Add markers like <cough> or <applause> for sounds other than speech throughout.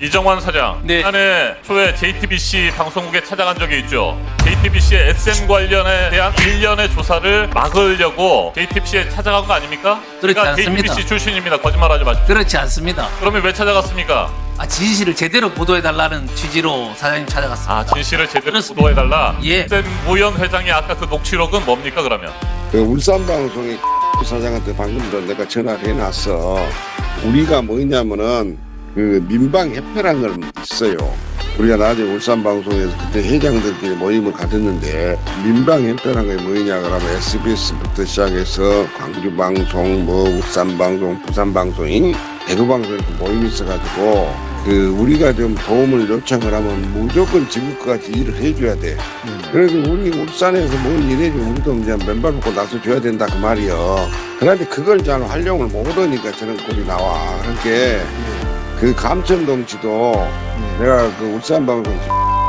이정환 사장, 네. 지난해 초에 JTBC 방송국에 찾아간 적이 있죠. JTBC의 SM 관련에 대한 일련의 조사를 막으려고 JTBC에 찾아간 거 아닙니까? 그렇지 제가 않습니다. JTBC 출신입니다. 거짓말하지 마십시오. 그렇지 않습니다. 그러면 왜 찾아갔습니까? 아, 진실을 제대로 보도해달라는 취지로 사장님 찾아갔습니다. 아 진실을 제대로 그렇습니다. 보도해달라. 예. SM 우연 회장이 아까 그 녹취록은 뭡니까 그러면? 그 울산 방송의 <laughs> 사장한테 방금도 내가 전화를 해놨어. 우리가 뭐냐면은 그 민방 협회란 걸 있어요. 우리가 나중에 울산 방송에서 그때 회장들끼리 모임을 가졌는데 민방 협회란 게 뭐냐 그러면 SBS부터 시작해서 광주 방송, 뭐 울산 방송, 부산 방송인 대구 방송 이렇게 모임이 있어가지고 그 우리가 좀 도움을 요청을 하면 무조건 지금까지 일을 해줘야 돼. 그래서 우리 울산에서 뭔 일해주면 우리도 이제 맨발 먹고 나서 줘야 된다 그 말이요. 그런데 그걸 잘 활용을 못하니까 저런 꼴이 나와. 그렇게 그 감천동치도 내가 그 울산방송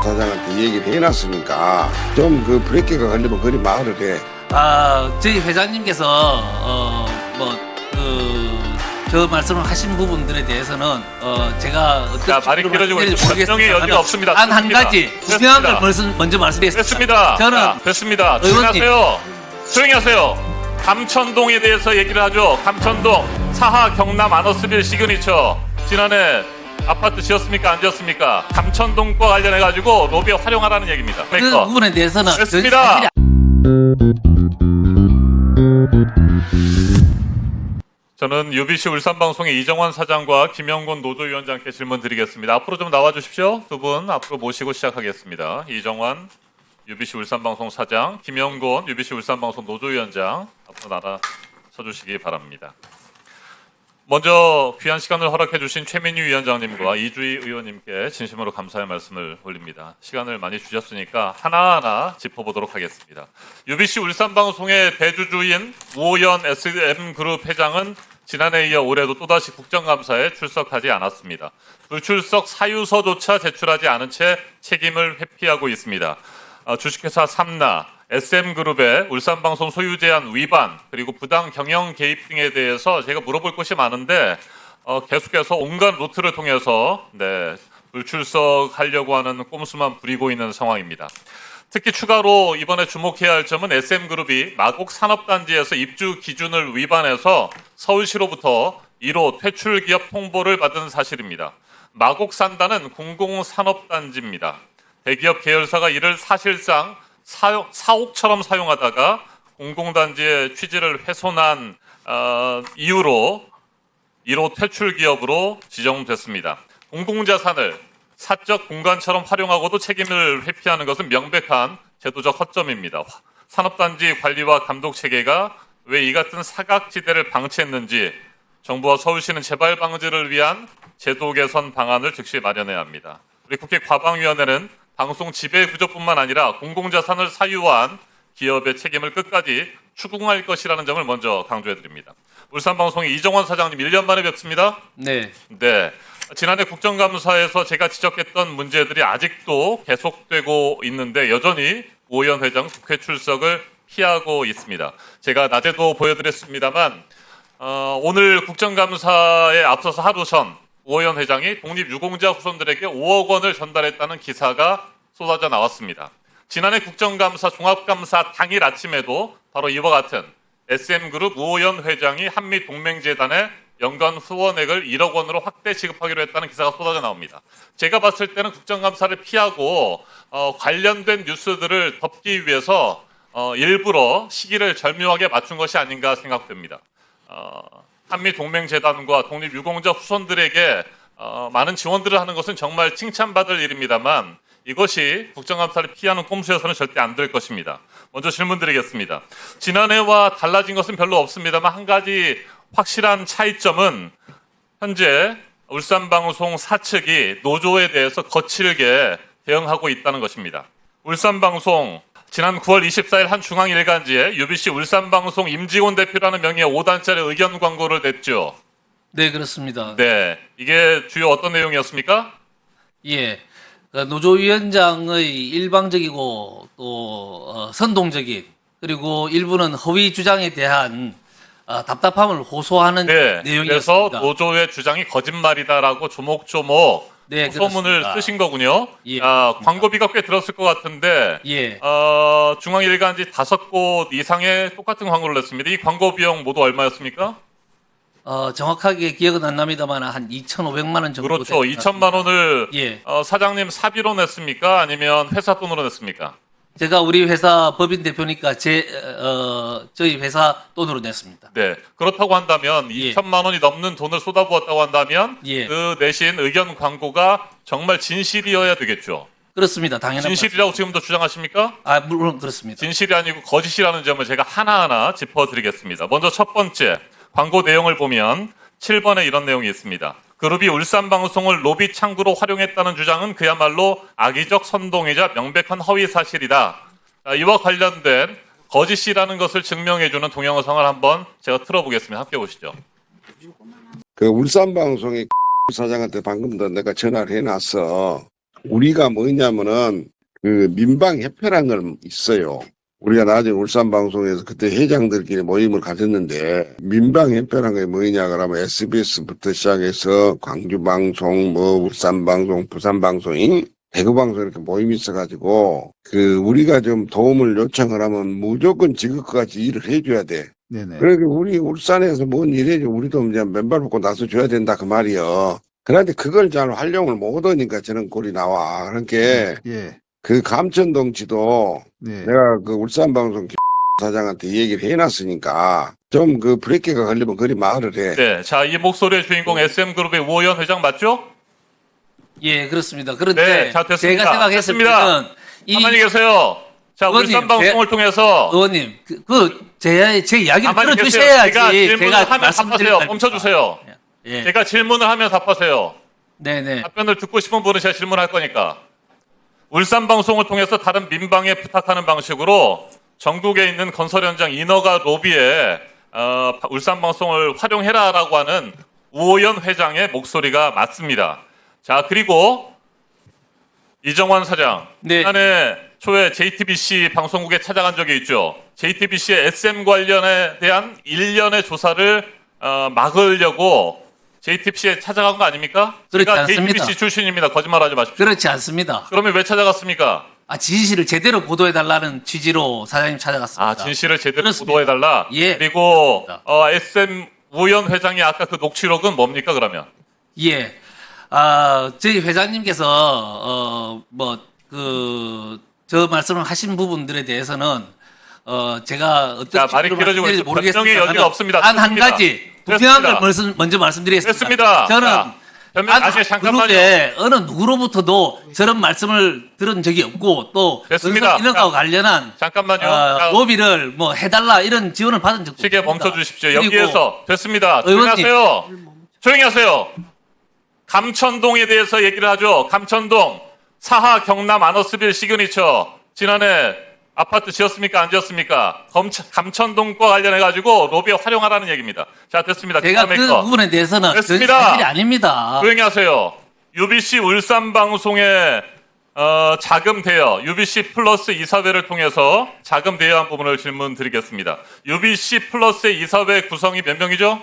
사장한테 얘기를 해놨으니까 좀 그 브레이크가 걸리면 그리 말을 해. 아, 저희 회장님께서 어, 뭐, 그, 저 말씀을 하신 부분들에 대해서는 어, 제가 말이 식으로 길어지고. 변명의 모르겠습니다만 여지가 없습니다. 단한 됐습니다. 가지 됐습니다. 중요한 걸 먼저, 먼저 말씀드리겠습니다. 됐습니다. 저는 자, 됐습니다. 의원님. 조용히 하세요. 조용히 하세요. 감천동에 대해서 얘기를 하죠. 감천동 사하 경남 아너스빌 시그니처 지난해 아파트 지었습니까 안 지었습니까? 감천동과 관련해 가지고 로비에 활용하라는 얘기입니다. 그 메이커. 부분에 대해서는 됐습니다. 저는 UBC 울산 방송의 이정환 사장과 김영곤 노조위원장께 질문 드리겠습니다. 앞으로 좀 나와 주십시오. 두 분 앞으로 모시고 시작하겠습니다. 이정환 UBC 울산 방송 사장, 김영곤 UBC 울산 방송 노조위원장 앞으로 나라 서주시기 바랍니다. 먼저 귀한 시간을 허락해 주신 최민희 위원장님과 이주희 의원님께 진심으로 감사의 말씀을 올립니다. 시간을 많이 주셨으니까 하나하나 짚어보도록 하겠습니다. UBC 울산방송의 대주주인 우호연 SM그룹 회장은 지난해에 이어 올해도 또다시 국정감사에 출석하지 않았습니다. 불출석 사유서조차 제출하지 않은 채 책임을 회피하고 있습니다. 어, 주식회사 삼나, SM그룹의 울산방송 소유 제한 위반 그리고 부당 경영 개입 등에 대해서 제가 물어볼 것이 많은데 어, 계속해서 온갖 루트를 통해서 네, 불출석하려고 하는 꼼수만 부리고 있는 상황입니다. 특히 추가로 이번에 주목해야 할 점은 SM그룹이 마곡 산업단지에서 입주 기준을 위반해서 서울시로부터 1호 퇴출 기업 통보를 받은 사실입니다. 마곡 산다는 공공산업단지입니다. 대기업 계열사가 이를 사실상 사용, 사옥처럼 사용하다가 공공단지의 취지를 훼손한 어, 이유로 1호 퇴출 기업으로 지정됐습니다. 공공자산을 사적 공간처럼 활용하고도 책임을 회피하는 것은 명백한 제도적 허점입니다. 산업단지 관리와 감독 체계가 왜 이 같은 사각지대를 방치했는지 정부와 서울시는 재발 방지를 위한 제도 개선 방안을 즉시 마련해야 합니다. 우리 국회 과방위원회는 방송 지배 구조뿐만 아니라 공공자산을 사유한 기업의 책임을 끝까지 추궁할 것이라는 점을 먼저 강조해 드립니다. 울산방송의 이정원 사장님 1년 만에 뵙습니다. 네. 네. 지난해 국정감사에서 제가 지적했던 문제들이 아직도 계속되고 있는데 여전히 오현 회장 국회 출석을 피하고 있습니다. 제가 낮에도 보여드렸습니다만 어, 오늘 국정감사에 앞서서 하루 전 오현 회장이 독립유공자 후손들에게 5억 원을 전달했다는 기사가 쏟아져 나왔습니다. 지난해 국정감사 종합감사 당일 아침에도 바로 이와 같은 SM그룹 우호연 회장이 한미 동맹재단에 연간 후원액을 1억 원으로 확대 지급하기로 했다는 기사가 쏟아져 나옵니다. 제가 봤을 때는 국정감사를 피하고 어, 관련된 뉴스들을 덮기 위해서 어, 일부러 시기를 절묘하게 맞춘 것이 아닌가 생각됩니다. 어, 한미 동맹 재단과 독립 유공자 후손들에게 어, 많은 지원들을 하는 것은 정말 칭찬받을 일입니다만 이것이 국정감사를 피하는 꼼수여서는 절대 안 될 것입니다. 먼저 질문 드리겠습니다. 지난해와 달라진 것은 별로 없습니다만 한 가지 확실한 차이점은 현재 울산방송 사측이 노조에 대해서 거칠게 대응하고 있다는 것입니다. 울산방송 지난 9월 24일 한 중앙일간지에 UBC 울산방송 임지곤 대표라는 명의의 5단짜리 의견 광고를 냈죠. 네, 그렇습니다. 네, 이게 주요 어떤 내용이었습니까? 예. 그 노조위원장의 일방적이고 또 어, 선동적인 그리고 일부는 허위 주장에 대한 어, 답답함을 호소하는 네, 그래서 내용이었습니다. 노조의 주장이 거짓말이다라고 조목조목 네, 소문을 그렇습니다. 쓰신 거군요. 예, 아, 그렇습니다. 광고비가 꽤 들었을 것 같은데 예. 어, 중앙일간지 다섯 곳 이상의 똑같은 광고를 냈습니다. 이 광고 비용 모두 얼마였습니까? 어, 정확하게 기억은 안 납니다만 한 2,500만 원 정도. 그렇죠. 됐- 2천만 원을 예. 어, 사장님 사비로 냈습니까? 아니면 회사 돈으로 냈습니까? 제가 우리 회사 법인 대표니까 제 어, 저희 회사 돈으로 냈습니다. 네. 그렇다고 한다면 예. 2천만 원이 넘는 돈을 쏟아부었다고 한다면 예. 그 내신 의견 광고가 정말 진실이어야 되겠죠. 그렇습니다. 당연한 진실이라고 지금도 주장하십니까? 말씀. 아, 물론 그렇습니다. 진실이 아니고 거짓이라는 점을 제가 하나하나 짚어드리겠습니다. 먼저 첫 번째 광고 내용을 보면 7번에 이런 내용이 있습니다. 그룹이 울산 방송을 로비 창구로 활용했다는 주장은 그야말로 악의적 선동이자 명백한 허위 사실이다. 자, 이와 관련된 거짓이라는 것을 증명해주는 동영상을 한번 제가 틀어보겠습니다. 함께 보시죠. 그 울산 방송의 <laughs> 사장한테 방금 도 내가 전화를 해놨어. 우리가 뭐냐면은 그 민방 협회라는 걸 있어요. 우리가 나중에 울산 방송에서 그때 회장들끼리 모임을 가졌는데 민방 협회라는 게 뭐냐 그러면 SBS부터 시작해서 광주 방송, 뭐 울산 방송, 부산 방송이 대구 방송 이렇게 모임이 있어가지고 그 우리가 좀 도움을 요청을 하면 무조건 지금까지 일을 해줘야 돼. 네네. 그러니까 우리 울산에서 뭔 일이지 우리도 이제 맨발 벗고 나서 줘야 된다 그 말이요. 그런데 그걸 잘 활용을 못 하니까 저런 꼴이 나와. 그러니까 예. 그 감천동치도 네. 내가 그 울산 방송 <laughs> 사장한테 얘기를 해놨으니까 좀 그 브레이크가 걸리면 그리 말을 해. 네, 자, 이 목소리의 주인공 SM그룹의 우호연 회장 맞죠? 예, 그렇습니다. 그런데 네, 자, 됐습니다. 제가 생각했을 됐습니다. 때는 이 가만히 계세요. 자, 의원님, 울산 방송을 통해서 의원님 그, 그, 제, 제 이야기를 가만히 계세요. 들어주셔야지 제가 질문을 제가 하면 말씀드릴 답하세요. 멈춰주세요. 예. 제가 질문을 하면 답하세요. 네네. 답변을 듣고 싶은 분은 제가 질문할 거니까. 울산 방송을 통해서 다른 민방에 부탁하는 방식으로 전국에 있는 건설 현장 인허가 로비에 어, 울산 방송을 활용해라라고 하는 우호연 회장의 목소리가 맞습니다. 자 그리고 이정환 사장 네. 지난해 초에 JTBC 방송국에 찾아간 적이 있죠. JTBC의 SM 관련에 대한 일련의 조사를 어, 막으려고 JTBC에 찾아간 거 아닙니까? 그렇지 제가 않습니다. JTBC 출신입니다. 거짓말하지 마십시오. 그렇지 않습니다. 그러면 왜 찾아갔습니까? 아, 진실을 제대로 보도해달라는 취지로 사장님 찾아갔습니다. 아 진실을 제대로 그렇습니다. 보도해달라. 예. 그리고 그렇습니다. 어, SM 우현 회장이 아까 그 녹취록은 뭡니까 그러면? 예. 아, 저희 회장님께서, 어, 뭐, 그, 저 말씀을 하신 부분들에 대해서는, 어, 제가 어떤 자, 말이 길어지고 말씀드릴지 있어. 모르겠습니다. 변명의 여지가 없습니다. 단한 됐습니다. 가지, 됐습니다. 분명한 걸 먼저, 먼저 말씀드리겠습니다. 됐습니다. 저는, 자, 아니, 잠깐만요. 그룹에 어느 누구로부터도 저런 말씀을 들은 적이 없고, 또, 됐습니다. 인허가와 자, 관련한, 잠깐만요. 어, 자, 로비를 뭐 해달라 이런 지원을 받은 적도 시계 없습니다. 멈춰 주십시오. 그리고 여기에서 됐습니다. 조용히 의원님. 하세요. 조용히 하세요. 감천동에 대해서 얘기를 하죠. 감천동 사하 경남 아너스빌 시그니처 지난해 아파트 지었습니까? 안 지었습니까? 검천, 감천동과 관련해 가지고 로비에 활용하라는 얘기입니다. 자 됐습니다. 제가 그 거. 부분에 대해서는 전혀 됐습니다. 사실이 아닙니다. 조용히 하세요. UBC 울산 방송의 어, 자금 대여, UBC 플러스 이사회를 통해서 자금 대여한 부분을 질문 드리겠습니다. UBC 플러스의 이사회 구성이 몇 명이죠?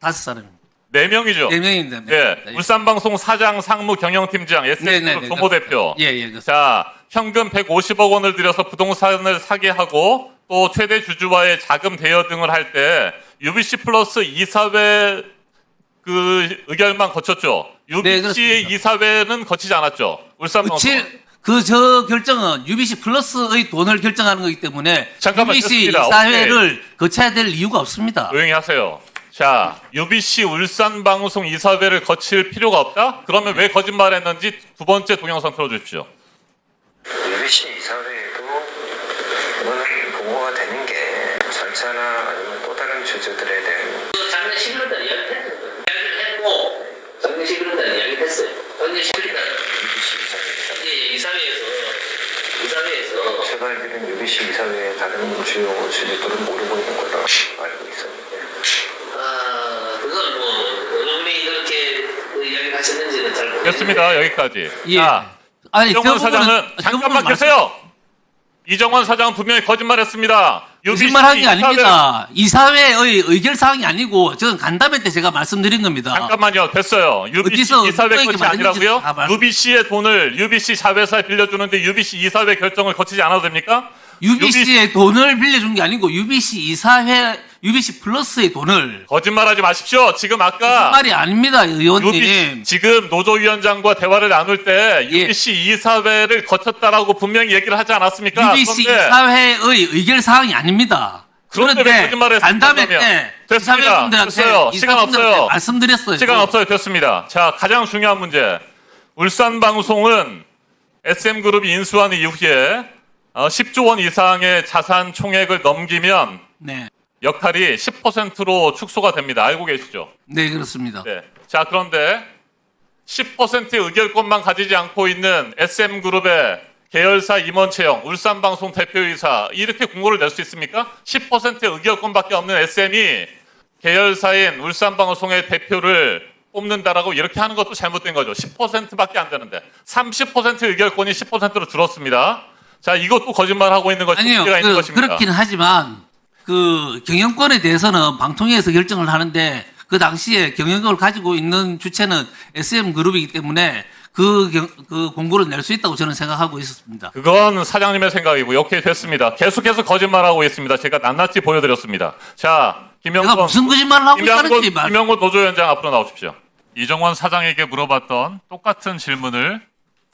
다섯 사람입니다. 네 명이죠. 네 명입니다. 예, 울산 방송 사장, 상무, 경영팀장, 네, 네, SS 네, 소모 그렇습니다. 대표. 예, 예, 그렇습니다. 자, 현금 150억 원을 들여서 부동산을 사게 하고 또 최대 주주와의 자금 대여 등을 할 때 UBC 플러스 이사회 그 의결만 거쳤죠. UBC의 네. 이사회는 거치지 않았죠. 울산 방송. 그저 결정은 UBC 플러스의 돈을 결정하는 거기 때문에 잠깐만, UBC 됐습니다. 사회를 거쳐야 될 이유가 없습니다. 조용히 하세요. 자, UBC 울산 방송 이사회를 거칠 필요가 없다? 그러면 왜 거짓말했는지 두 번째 동영상 틀어주십시오. UBC 이사회에도 오늘 보고가 되는 게 절차나 아니면 또 다른 주주들에 대한 작년 11월 달 이야기를 했거든요. 이야기를 했고 작년 11월 달 이야기를 했어요. 작년 11월 달 UBC 이사회에서 예, 이사회에서 이사회에서 제가 알기로는 UBC 이사회의 다른 주요 주주들은 모르고 있는 걸로 알고 있었는데 아 그건 뭐 어느 분이 이렇게 그 이야기를 하셨는지는 잘 모르겠는데 됐습니다. 여기까지. 예. 자, 아니 이정원 사장은 저 잠깐만 부분은 계세요. 이정환 사장은 분명히 거짓말했습니다. 거짓말한 게 UBC 이사회- 아닙니다. 이사회의 의결 사항이 아니고 저는 간담회 때 제가 말씀드린 겁니다. 잠깐만요. 됐어요. UBC 어디서 이사회 누구에게 것이 말했는지 아니라고요? 다 말씀- UBC의 돈을 UBC 자회사에 빌려주는데 UBC 이사회 결정을 거치지 않아도 됩니까? UBC의 돈을 빌려준 게 아니고 UBC 이사회, UBC 플러스의 돈을 거짓말하지 마십시오. 지금 아까 말이 아닙니다, 의원님. UBC 지금 노조위원장과 대화를 나눌 때 예. UBC 이사회를 거쳤다라고 분명히 얘기를 하지 않았습니까? UBC 그런데 이사회의 의결 사항이 아닙니다. 그런데 왜 거짓말을 했습니까, 간담회 그러면? 때 됐습니다. 됐어요. 시간 이사분들한테 없어요. 말씀드렸어요. 시간 없어요. 됐습니다. 자, 가장 중요한 문제. 울산방송은 SM그룹이 인수한 이후에 어, 10조 원 이상의 자산 총액을 넘기면 네, 역할이 10%로 축소가 됩니다. 알고 계시죠? 네 그렇습니다. 네. 자, 그런데 10%의 의결권만 가지지 않고 있는 SM그룹의 계열사 임원 채용, 울산방송 대표이사 이렇게 공고를 낼 수 있습니까? 10%의 의결권밖에 없는 SM이 계열사인 울산방송의 대표를 뽑는다라고 이렇게 하는 것도 잘못된 거죠. 10%밖에 안 되는데 30% 의결권이 10%로 줄었습니다. 자, 이것도 거짓말하고 있는 것이 아니요, 문제가 있는 그, 것입니다. 그렇긴 하지만 그 경영권에 대해서는 방통위에서 결정을 하는데 그 당시에 경영권을 가지고 있는 주체는 SM 그룹이기 때문에 그, 경- 그 공고를 낼 수 있다고 저는 생각하고 있었습니다. 그건 사장님의 생각이고 오케이 됐습니다. 계속해서 거짓말하고 있습니다. 제가 낱낱이 보여드렸습니다. 자, 김영건, 무슨 거짓말을 하고 있다는지 말. 김영건 노조위원장 앞으로 나오십시오. 이정원 사장에게 물어봤던 똑같은 질문을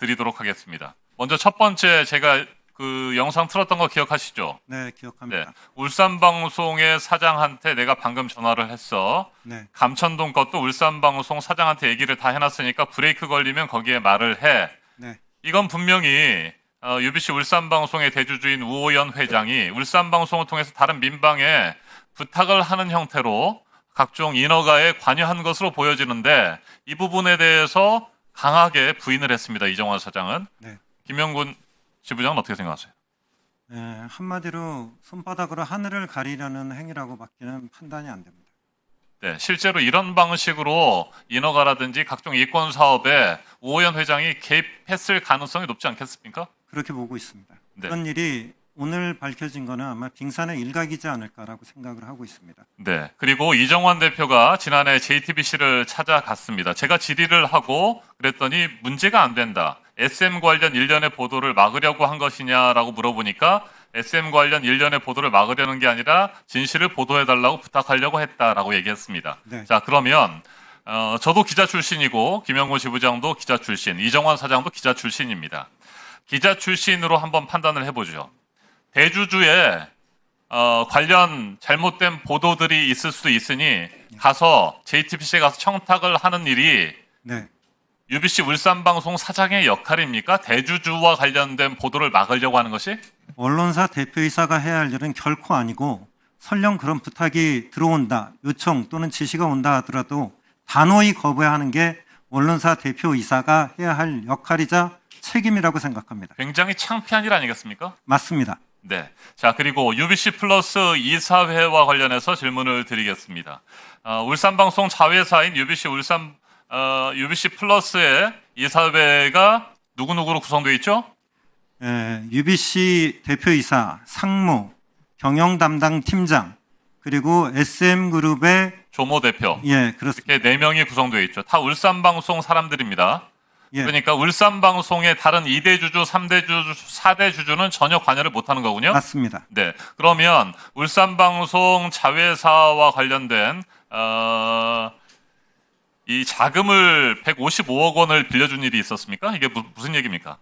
드리도록 하겠습니다. 먼저 첫 번째 제가 그 영상 틀었던 거 기억하시죠? 네, 네. 기억합니다. 울산 방송의 사장한테 내가 방금 전화를 했어. 네, 감천동 것도 울산 방송 사장한테 얘기를 다 해놨으니까 브레이크 걸리면 거기에 말을 해. 네, 이건 분명히 어, UBC 울산 방송의 대주주인 우호연 회장이 울산 방송을 통해서 다른 민방에 부탁을 하는 형태로 각종 인허가에 관여한 것으로 보여지는데 이 부분에 대해서 강하게 부인을 했습니다. 이정환 사장은. 네. 김영군 지부장은 어떻게 생각하세요? 네, 한마디로 손바닥으로 하늘을 가리려는 행위라고 밖에는 판단이 안 됩니다. 네, 실제로 이런 방식으로 인허가라든지 각종 이권 사업에 우호연 회장이 개입했을 가능성이 높지 않겠습니까? 그렇게 보고 있습니다. 네. 그런 일이 오늘 밝혀진 거는 아마 빙산의 일각이지 않을까라고 생각을 하고 있습니다. 네. 그리고 이정환 대표가 지난해 JTBC를 찾아갔습니다. 제가 질의를 하고 그랬더니 문제가 안 된다. SM 관련 일련의 보도를 막으려고 한 것이냐라고 물어보니까 SM 관련 일련의 보도를 막으려는 게 아니라 진실을 보도해달라고 부탁하려고 했다라고 얘기했습니다. 네. 자, 그러면 어, 저도 기자 출신이고 김영곤 지부장도 기자 출신, 이정환 사장도 기자 출신입니다. 기자 출신으로 한번 판단을 해보죠. 대주주의 어, 관련 잘못된 보도들이 있을 수도 있으니 가서 JTBC에 가서 청탁을 하는 일이 네, UBC 울산방송 사장의 역할입니까? 대주주와 관련된 보도를 막으려고 하는 것이? 언론사 대표이사가 해야 할 일은 결코 아니고 설령 그런 부탁이 들어온다, 요청 또는 지시가 온다 하더라도 단호히 거부하는 게 언론사 대표이사가 해야 할 역할이자 책임이라고 생각합니다. 굉장히 창피한 일 아니겠습니까? 맞습니다. 네. 자, 그리고 UBC 플러스 이사회와 관련해서 질문을 드리겠습니다. 어, 울산방송 자회사인 UBC 울산, 어, UBC 플러스의 이사회가 누구누구로 구성되어 있죠? 에, UBC 대표이사, 상무, 경영 담당 팀장, 그리고 SM그룹의 조모 대표. 예 그렇습니다. 이렇게 네 명이 구성되어 있죠. 다 울산 방송 사람들입니다. 예, 그러니까 울산 방송의 다른 2대 주주, 3대 주주, 4대 주주는 전혀 관여를 못 하는 거군요. 맞습니다. 네. 그러면 울산 방송 자회사와 관련된 어, 이 자금을 155억 원을 빌려준 일이 있었습니까? 이게 무, 무슨 얘기입니까?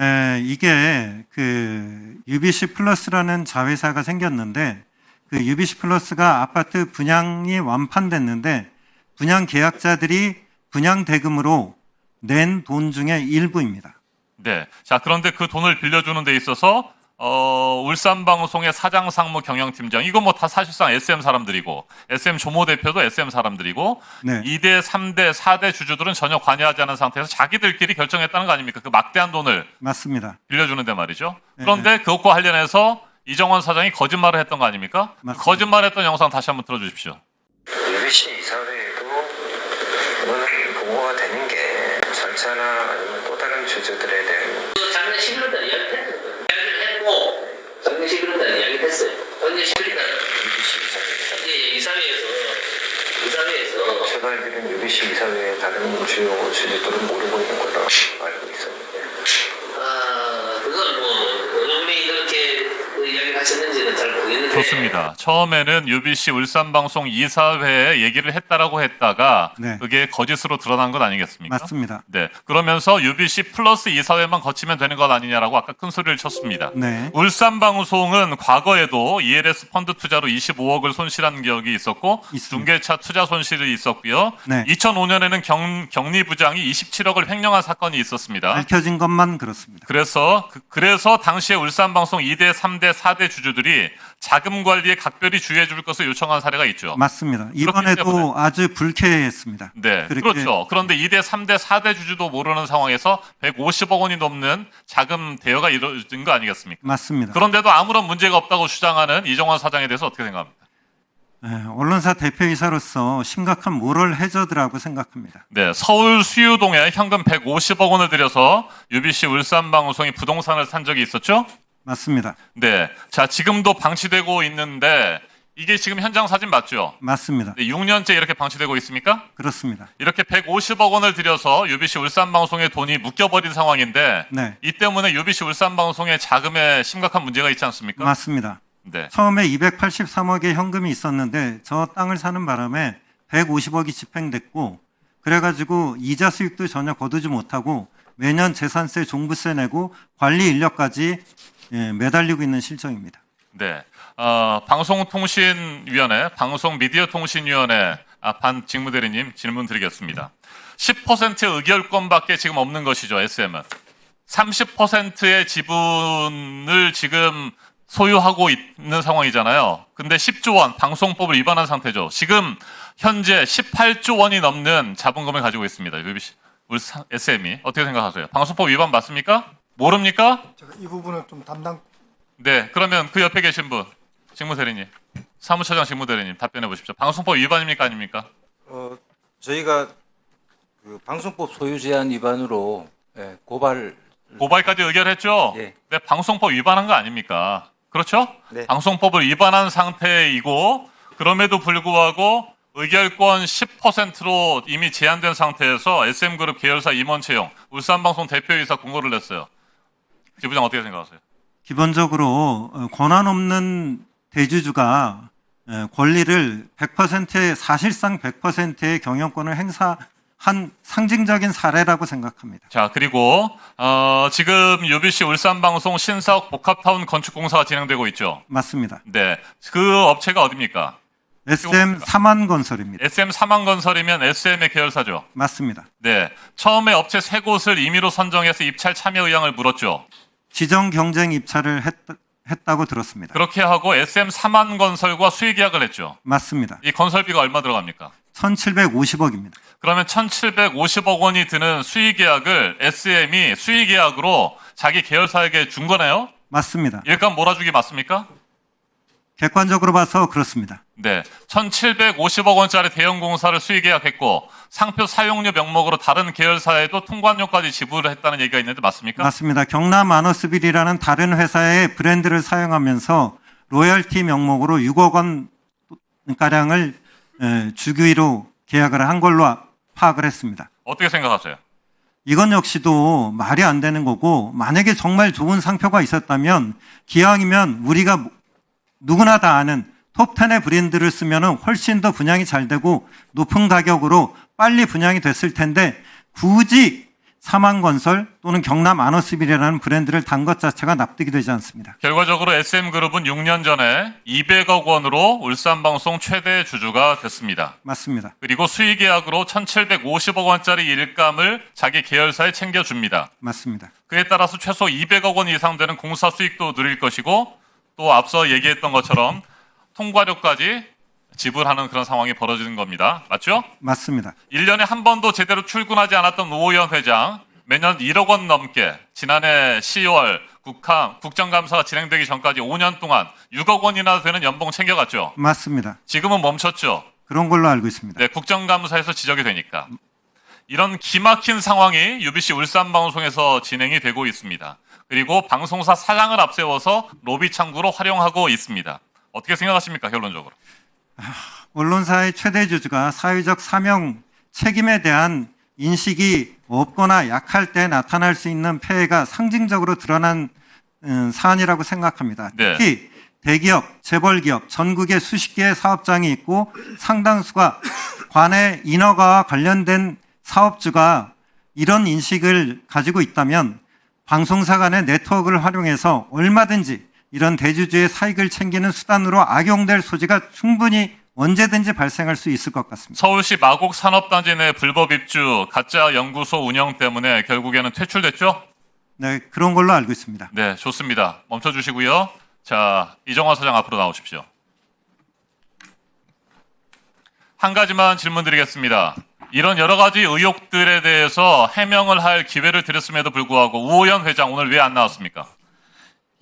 에, 이게 그 UBC 플러스라는 자회사가 생겼는데 그 UBC 플러스가 아파트 분양이 완판됐는데 분양 계약자들이 분양 대금으로 낸 돈 중에 일부입니다. 네. 자, 그런데 그 돈을 빌려주는 데 있어서 어, 울산방송의 사장 상무 경영팀장 이거 뭐 다 사실상 SM 사람들이고 SM 조모 대표도 SM 사람들이고 네. 2대, 3대, 4대 주주들은 전혀 관여하지 않은 상태에서 자기들끼리 결정했다는 거 아닙니까? 그 막대한 돈을 맞습니다. 빌려주는데 말이죠. 네. 그런데 그것과 관련해서 이정원 사장이 거짓말을 했던 거 아닙니까? 맞습니다. 거짓말했던 영상 다시 한번 틀어주십시오. UBC 이사회에도 오늘 보고가 되는 게 절차나 아니면 또 다른 주주들에 대한 작년 11월달에 언제 그런다는 이야기를 했어요. 언제 실린다. 예, 이사회에서, 이사회에서. 제가 알기로는 유비씨 이사회에 다른 주요 주제들은 모르고 있는 걸로 알고 있었는데. 아. 하셨는지는 잘 모르겠는데 좋습니다. 처음에는 UBC 울산 방송 이사회에 얘기를 했다라고 했다가 네. 그게 거짓으로 드러난 것 아니겠습니까? 맞습니다. 네. 그러면서 UBC 플러스 이사회만 거치면 되는 것 아니냐라고 아까 큰 소리를 쳤습니다. 네. 울산 방송은 과거에도 ELS 펀드 투자로 25억을 손실한 기억이 있었고 있습니다. 중개차 투자 손실이 있었고요. 네. 2005년에는 경, 경리 부장이 27억을 횡령한 사건이 있었습니다. 밝혀진 것만 그렇습니다. 그래서 그, 래서 당시에 울산 방송 2대, 3대, 4대 주주들이 자금 관리에 각별히 주의해 줄 것을 요청한 사례가 있죠. 맞습니다. 이번에도 아주 불쾌했습니다. 네, 그렇죠. 그런데 2대, 3대, 4대 주주도 모르는 상황에서 150억 원이 넘는 자금 대여가 이루어진 거 아니겠습니까? 맞습니다. 그런데도 아무런 문제가 없다고 주장하는 이정환 사장에 대해서 어떻게 생각합니까? 네, 언론사 대표이사로서 심각한 모럴 해저드라고 생각합니다. 네, 서울 수유동에 현금 150억 원을 들여서 UBC 울산 방송이 부동산을 산 적이 있었죠? 맞습니다. 네, 자 지금도 방치되고 있는데 이게 지금 현장 사진 맞죠? 맞습니다. 네, 6년째 이렇게 방치되고 있습니까? 그렇습니다. 이렇게 150억 원을 들여서 UBC 울산방송의 돈이 묶여버린 상황인데 네. 이 때문에 UBC 울산방송의 자금에 심각한 문제가 있지 않습니까? 맞습니다. 네. 처음에 283억의 현금이 있었는데 저 땅을 사는 바람에 150억이 집행됐고 그래가지고 이자 수익도 전혀 거두지 못하고 매년 재산세, 종부세 내고 관리 인력까지 예, 매달리고 있는 실정입니다. 네. 어, 방송통신위원회, 방송미디어통신위원회 아, 반 직무대리님 질문 드리겠습니다. 10% 의결권밖에 지금 없는 것이죠, SM은. 30%의 지분을 지금 소유하고 있는 상황이잖아요. 근데 10조 원 방송법을 위반한 상태죠. 지금 현재 18조 원이 넘는 자본금을 가지고 있습니다. 울산 SM이 어떻게 생각하세요? 방송법 위반 맞습니까? 모릅니까? 제가 이 부분은 좀 담당 네, 그러면 그 옆에 계신 분, 직무대리님, 사무처장 직무대리님 답변해 보십시오. 방송법 위반입니까 아닙니까? 어, 저희가 그 방송법 소유 제한 위반으로 예, 고발 고발까지 의결했죠. 예. 네, 방송법 위반한 거 아닙니까? 그렇죠? 네. 방송법을 위반한 상태이고 그럼에도 불구하고 의결권 10%로 이미 제한된 상태에서 SM그룹 계열사 임원 채용 울산방송 대표이사 공고를 냈어요. 지부장 어떻게 생각하세요? 기본적으로 어, 권한 없는 대주주가 예, 권리를 100%의 사실상 100%의 경영권을 행사 한 상징적인 사례라고 생각합니다. 자 그리고 어, 지금 UBC 울산방송 신사옥 복합타운 건축공사가 진행되고 있죠. 맞습니다. 네, 그 업체가 어디입니까? SM 삼한건설입니다. SM 삼한건설이면 SM의 계열사죠. 맞습니다. 네, 처음에 업체 세 곳을 임의로 선정해서 입찰 참여 의향을 물었죠. 지정 경쟁 입찰을 했, 했다 고 들었습니다. 그렇게 하고 SM 삼한건설과 수의 계약을 했죠. 맞습니다. 이 건설비가 얼마 들어갑니까? 1750억입니다. 그러면 1,750억 원이 드는 수의 계약을 SM이 수의 계약으로 자기 계열사에게 준 거네요. 맞습니다. 일감 몰아주기 맞습니까? 객관적으로 봐서 그렇습니다. 네, 1,750억 원짜리 대형 공사를 수의 계약했고 상표 사용료 명목으로 다른 계열사에도 통관료까지 지불을 했다는 얘기가 있는데 맞습니까? 맞습니다. 경남 아너스빌이라는 다른 회사의 브랜드를 사용하면서 로열티 명목으로 6억 원 가량을 에, 주기로 계약을 한 걸로 아- 파악을 했습니다. 어떻게 생각하세요? 이건 역시도 말이 안 되는 거고 만약에 정말 좋은 상표가 있었다면 기왕이면 우리가 누구나 다 아는 톱10의 브랜드를 쓰면 훨씬 더 분양이 잘 되고 높은 가격으로 빨리 분양이 됐을 텐데 굳이 사망건설 또는 경남 아너스빌이라는 브랜드를 단 것 자체가 납득이 되지 않습니다. 결과적으로 SM그룹은 6년 전에 200억 원으로 울산방송 최대 주주가 됐습니다. 맞습니다. 그리고 수의 계약으로 1,750억 원짜리 일감을 자기 계열사에 챙겨줍니다. 맞습니다. 그에 따라서 최소 200억 원 이상 되는 공사 수익도 누릴 것이고 또 앞서 얘기했던 것처럼 통과료까지 지불하는 그런 상황이 벌어지는 겁니다. 맞죠? 맞습니다. 1년에 한 번도 제대로 출근하지 않았던 노호연 회장 매년 1억 원 넘게 지난해 10월 국감 국정감사가 진행되기 전까지 5년 동안 6억 원이나 되는 연봉 챙겨갔죠. 맞습니다. 지금은 멈췄죠. 그런 걸로 알고 있습니다. 네, 국정감사에서 지적이 되니까 이런 기막힌 상황이 UBC 울산방송에서 진행이 되고 있습니다. 그리고 방송사 사장을 앞세워서 로비 창구로 활용하고 있습니다. 어떻게 생각하십니까, 결론적으로? 언론사의 최대 주주가 사회적 사명 책임에 대한 인식이 없거나 약할 때 나타날 수 있는 폐해가 상징적으로 드러난 음, 사안이라고 생각합니다. 네. 특히 대기업, 재벌기업, 전국에 수십 개의 사업장이 있고 상당수가 관내 인허가와 관련된 사업주가 이런 인식을 가지고 있다면 방송사 간의 네트워크를 활용해서 얼마든지 이런 대주주의 사익을 챙기는 수단으로 악용될 소지가 충분히 언제든지 발생할 수 있을 것 같습니다. 서울시 마곡 산업단지 내 불법 입주, 가짜 연구소 운영 때문에 결국에는 퇴출됐죠? 네, 그런 걸로 알고 있습니다. 네, 좋습니다. 멈춰 주시고요. 자, 이정화 사장 앞으로 나오십시오. 한 가지만 질문 드리겠습니다. 이런 여러 가지 의혹들에 대해서 해명을 할 기회를 드렸음에도 불구하고 우호연 회장 오늘 왜 안 나왔습니까?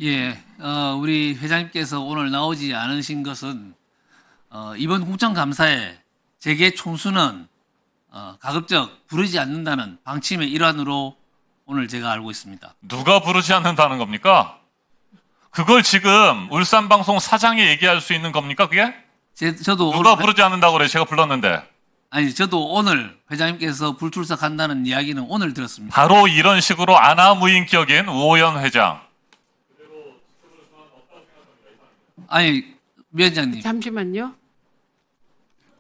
예, 어, 우리 회장님께서 오늘 나오지 않으신 것은 어, 이번 국정감사에 재계 총수는 어, 가급적 부르지 않는다는 방침의 일환으로 오늘 제가 알고 있습니다. 누가 부르지 않는다는 겁니까? 그걸 지금 울산방송 사장이 얘기할 수 있는 겁니까? 그게? 제, 저도 누가 오늘- 부르지 않는다고 그래? 제가 불렀는데. 아니 저도 오늘 회장님께서 불출석한다는 이야기는 오늘 들었습니다. 바로 이런 식으로 아나무인격인 우호연 회장. 아니 위원장님 잠시만요.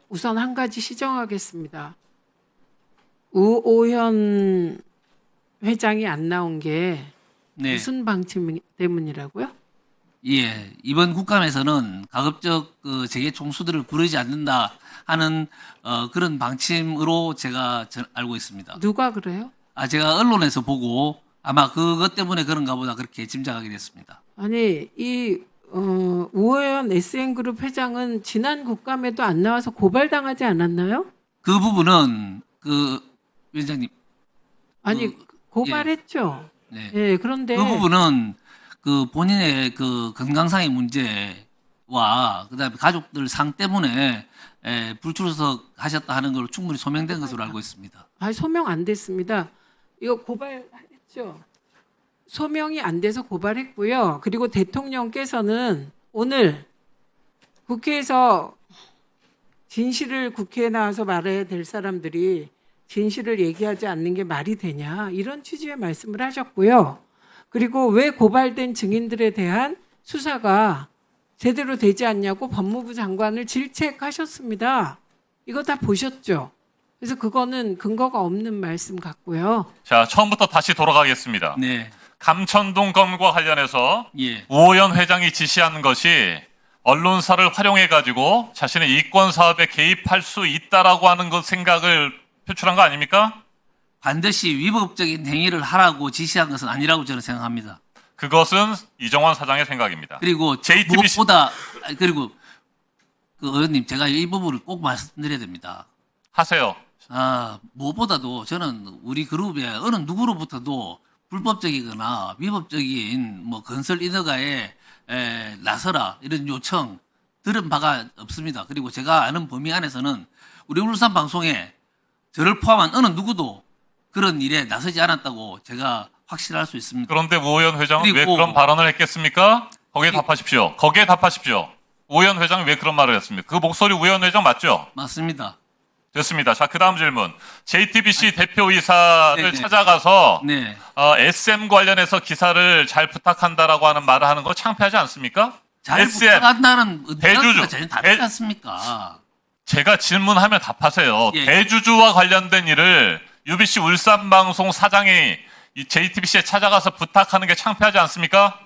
우선 한 가지 시정하겠습니다. 우오현 회장이 안 나온 게 네. 무슨 방침 때문이라고요? 예, 이번 국감에서는 가급적 그 재계 총수들을 부르지 않는다 하는 어, 그런 방침으로 제가 전- 알고 있습니다. 누가 그래요? 아, 제가 언론에서 보고 아마 그것 때문에 그런가 보다 그렇게 짐작하게 됐습니다. 아니 이 어, 우호현 SN그룹 회장은 지난 국감에도 안 나와서 고발당하지 않았나요? 그 부분은 그 위원장님, 아니 고발했죠. 네. 예, 그런데 그 부분은 그 본인의 그 건강상의 문제와 그다음에 가족들 상 때문에 에, 불출석 하셨다 하는 걸로 충분히 소명된 것으로 알고 있습니다. 아, 소명 안 됐습니다. 이거 고발했죠. 소명이 안 돼서 고발했고요. 그리고 대통령께서는 오늘 국회에서 진실을 국회에 나와서 말해야 될 사람들이 진실을 얘기하지 않는 게 말이 되냐 이런 취지의 말씀을 하셨고요. 그리고 왜 고발된 증인들에 대한 수사가 제대로 되지 않냐고 법무부 장관을 질책하셨습니다. 이거 다 보셨죠? 그래서 그거는 근거가 없는 말씀 같고요. 자, 처음부터 다시 돌아가겠습니다. 네, 감천동 건과 관련해서 예, 우호연 회장이 지시한 것이 언론사를 활용해 가지고 자신의 이권 사업에 개입할 수 있다라고 하는 것 생각을 표출한 거 아닙니까? 반드시 위법적인 행위를 하라고 지시한 것은 아니라고 저는 생각합니다. 그것은 이정환 사장의 생각입니다. 그리고 JTBC 무엇보다 그리고 그 의원님 제가 이 부분을 꼭 말씀드려야 됩니다. 하세요. 아 무엇보다도 저는 우리 그룹의 어느 누구로부터도 불법적이거나 위법적인 뭐 건설 인허가에 에, 나서라 이런 요청 들은 바가 없습니다. 그리고 제가 아는 범위 안에서는 우리 울산 방송에 저를 포함한 어느 누구도 그런 일에 나서지 않았다고 제가 확실할 수 있습니다. 그런데 우호연 회장은 왜 그리고- 그런 발언을 했겠습니까? 거기에 이- 답하십시오. 거기에 답하십시오. 우호연 회장이 왜 그런 말을 했습니까? 그 목소리 우호연 회장 맞죠? 맞습니다. 됐습니다. 자, 그 다음 질문. JTBC 대표이사를 네 네. 찾아가서 네. 어, SM 관련해서 기사를 잘 부탁한다라고 하는 말을 하는 거 창피하지 않습니까? 잘 SM. 부탁한다는 대주주. 의미가 전혀 다르지 대- 않습니까? 제가 질문하면 답하세요. 예. 대주주와 관련된 일을 UBC 울산 방송 사장이 이 JTBC에 찾아가서 부탁하는 게 창피하지 않습니까?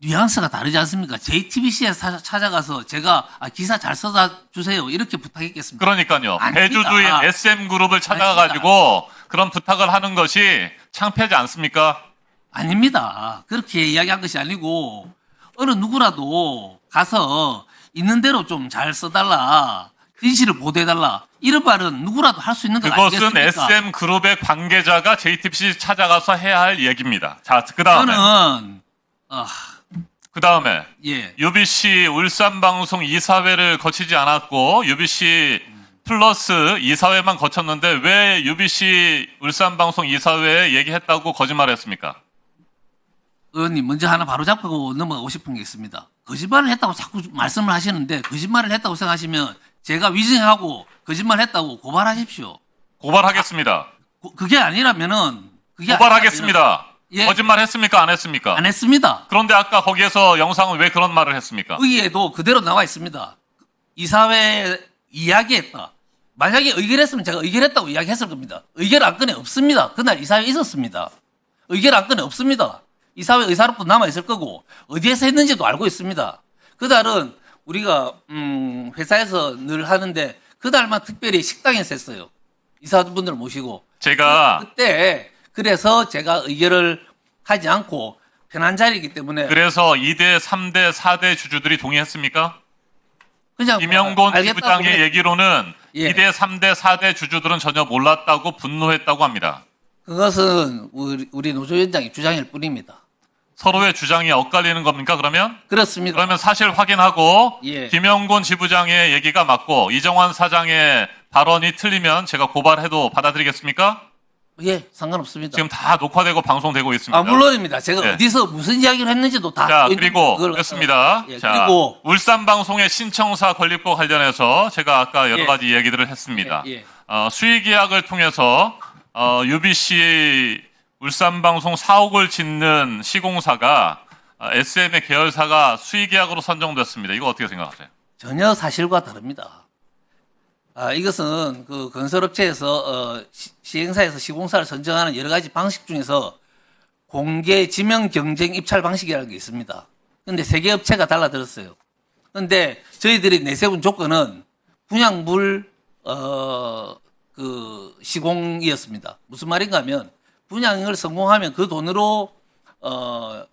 뉘앙스가 다르지 않습니까? JTBC에 찾아가서 제가 아, 기사 잘 써다 주세요 이렇게 부탁했겠습니까? 그러니까요. 아닙니다. 대주주인 SM-그룹을 찾아가지고 그런 부탁을 하는 것이 창피하지 않습니까? 아닙니다. 그렇게 이야기한 것이 아니고 어느 누구라도 가서 있는 대로 좀 잘 써달라. 진실을 보도해달라. 말은 누구라도 할 수 있는 거 그것은 아니겠습니까? SM-그룹의 관계자가 JTBC 찾아가서 해야 할 얘기입니다. 자, 그 다음에. 저는 아, 그 다음에. 예. UBC 울산 방송 이사회를 거치지 않았고 UBC 플러스 이사회만 거쳤는데 왜 UBC 울산 방송 이사회에 얘기했다고 거짓말했습니까? 의원님 먼저 하나 바로 잡고 넘어가고 싶은 게 있습니다. 거짓말을 했다고 자꾸 말씀을 하시는데 거짓말을 했다고 생각하시면 제가 위증하고 거짓말 했다고 고발하십시오. 고발하겠습니다. 고- 그게 아니라면은 그게 고발하겠습니다. 예. 거짓말 했습니까? 안 했습니까? 아니라면 안 했습니다. 그런데 아까 거기에서 영상은 왜 그런 말을 했습니까? 의회도 그대로 나와 있습니다. 이사회 이야기했다. 만약에 의결했으면 제가 의결했다고 이야기했을 겁니다. 의결 안건에 없습니다. 그날 이사회 있었습니다. 의결 안건에 없습니다. 이사회 의사록도 남아 있을 거고 어디에서 했는지도 알고 있습니다. 그날은 우리가 음, 회사에서 늘 하는데 그날만 특별히 식당에서 했어요. 이사분들 모시고 제가 그때 그래서 제가 의결을 하지 않고 편한 자리이기 때문에 그래서 2대, 3대, 4대 주주들이 동의했습니까? 그냥 알겠다고 지부장의 그래. 얘기로는 예. 2대, 3대, 4대 주주들은 전혀 몰랐다고 분노했다고 합니다. 그것은 우리, 우리 노조위원장의 주장일 뿐입니다. 서로의 주장이 엇갈리는 겁니까, 그러면? 그렇습니다. 그러면 사실 확인하고 예. 김영곤 지부장의 얘기가 맞고 이정환 사장의 발언이 틀리면 제가 고발해도 받아들이겠습니까? 예, 상관없습니다. 지금 다 녹화되고 방송되고 있습니다. 아, 물론입니다. 제가 예. 어디서 무슨 이야기를 했는지도 다. 자, 그리고 그렇습니다. 예, 자, 그리고 울산 방송의 신청사 건립과 관련해서 제가 아까 여러 예. 가지 이야기들을 했습니다. 예, 예. 어, 수의 계약을 통해서 어, UBC 울산 방송 사옥을 짓는 시공사가 어, SM의 계열사가 수의 계약으로 선정됐습니다. 이거 어떻게 생각하세요? 전혀 사실과 다릅니다. 아, 이것은 그 건설업체에서 어, 시, 시행사에서 시공사를 선정하는 여러 가지 방식 중에서 공개 지명 경쟁 입찰 방식이라는 게 있습니다. 근데 세 개 업체가 달라들었어요. 근데 저희들이 내세운 조건은 분양물 어, 그 시공이었습니다. 무슨 말인가 하면 분양을 성공하면 그 돈으로 어,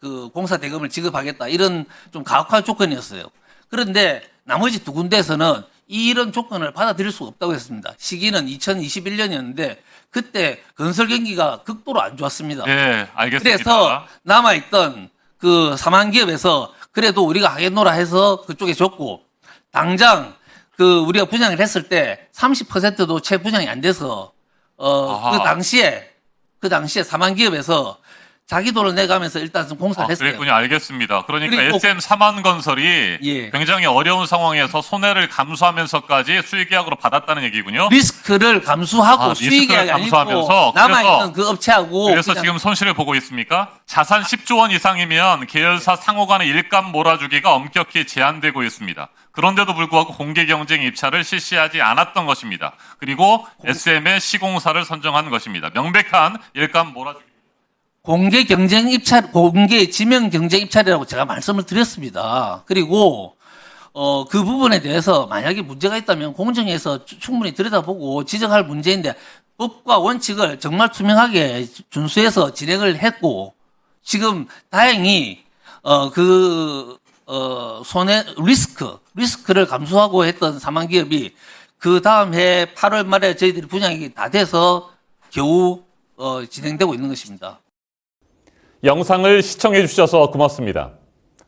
그 공사 대금을 지급하겠다 이런 좀 가혹한 조건이었어요. 그런데 나머지 두 군데에서는 이런 조건을 받아들일 수가 없다고 했습니다. 시기는 2021년이었는데 그때 건설 경기가 극도로 안 좋았습니다. 네, 알겠습니다. 그래서 남아있던 그 사만 기업에서 그래도 우리가 하겠노라 해서 그쪽에 줬고 당장 그 우리가 분양을 했을 때 30%도 채 분양이 안 돼서 어. 그 당시에 그 당시에 사만 기업에서 자기 돈을 내가면서 일단 좀 공사를 아, 했어요. 그랬군요. 알겠습니다. 그러니까 그리고- SM 삼한건설이 예. 굉장히 어려운 상황에서 손해를 감수하면서까지 수의 계약으로 받았다는 얘기군요. 리스크를 감수하고 아, 수익이 리스크를 아니고 감수하면서 남아있는 그래서- 그 업체하고 그래서 그냥 지금 손실을 보고 있습니까? 자산 10조 원 이상이면 계열사 상호 간의 일감 몰아주기가 엄격히 제한되고 있습니다. 그런데도 불구하고 공개 경쟁 입찰을 실시하지 않았던 것입니다. 그리고 SM의 시공사를 선정한 것입니다. 명백한 일감 몰아주기. 공개 경쟁 입찰, 공개 지명 경쟁 입찰이라고 제가 말씀을 드렸습니다. 그리고 어, 그 부분에 대해서 만약에 문제가 있다면 공정위에서 추- 충분히 들여다보고 지적할 문제인데 법과 원칙을 정말 투명하게 준수해서 진행을 했고 지금 다행히 어, 그 어, 손해 리스크 리스크를 감수하고 했던 사망 기업이 그 다음 해 8월 말에 저희들이 분양이 다 돼서 겨우 어, 진행되고 있는 것입니다. 영상을 시청해 주셔서 고맙습니다.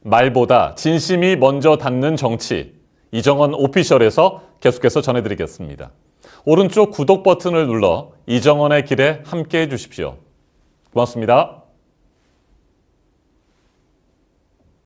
말보다 진심이 먼저 닿는 정치 이정원 오피셜에서 계속해서 전해드리겠습니다. 오른쪽 구독 버튼을 눌러 이정원의 길에 함께 해 주십시오. 고맙습니다.